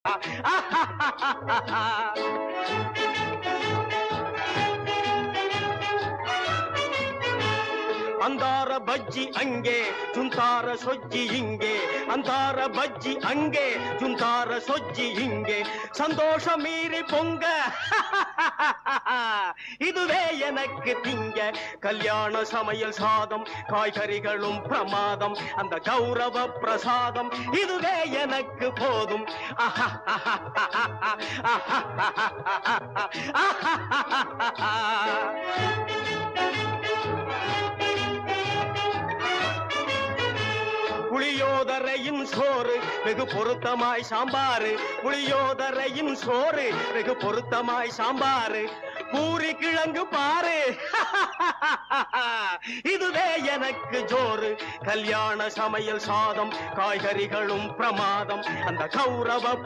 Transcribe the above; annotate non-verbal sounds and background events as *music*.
*laughs* ಅಂದಾರ ಬಜ್ಜಿ ಅಂಗೆ ಚುಂತಾರ ಸೊಜ್ಜಿ ಹಿಂಗೆ. ಅಂದಾರ ಬಜ್ಜಿ ಅಂಗೆ ಚುಂತಾರ ಸೊಜ್ಜಿ ಹಿಂಗೆ. ಸಂತೋಷ ಮೀರಿ ಪೊಂಗ. *laughs* எனக்கு திங்க கல்யாண சமையல் சாதம் காய்கறிகளும் பிரமாதம் அந்த கௌரவ பிரசாதம் இதுவே எனக்கு போதும். புளியோதரையின் சோறு வெகு பொருத்தமாய் சாம்பாரு. புளியோதரையின் சோறு வெகு பொருத்தமாய் சாம்பாரு. பூரி கிழங்கு பாரு. *laughs* இதுவே எனக்கு ஜோறு. கல்யாண சமையல் சாதம் காய்கறிகளும் பிரமாதம். அந்த கௌரவ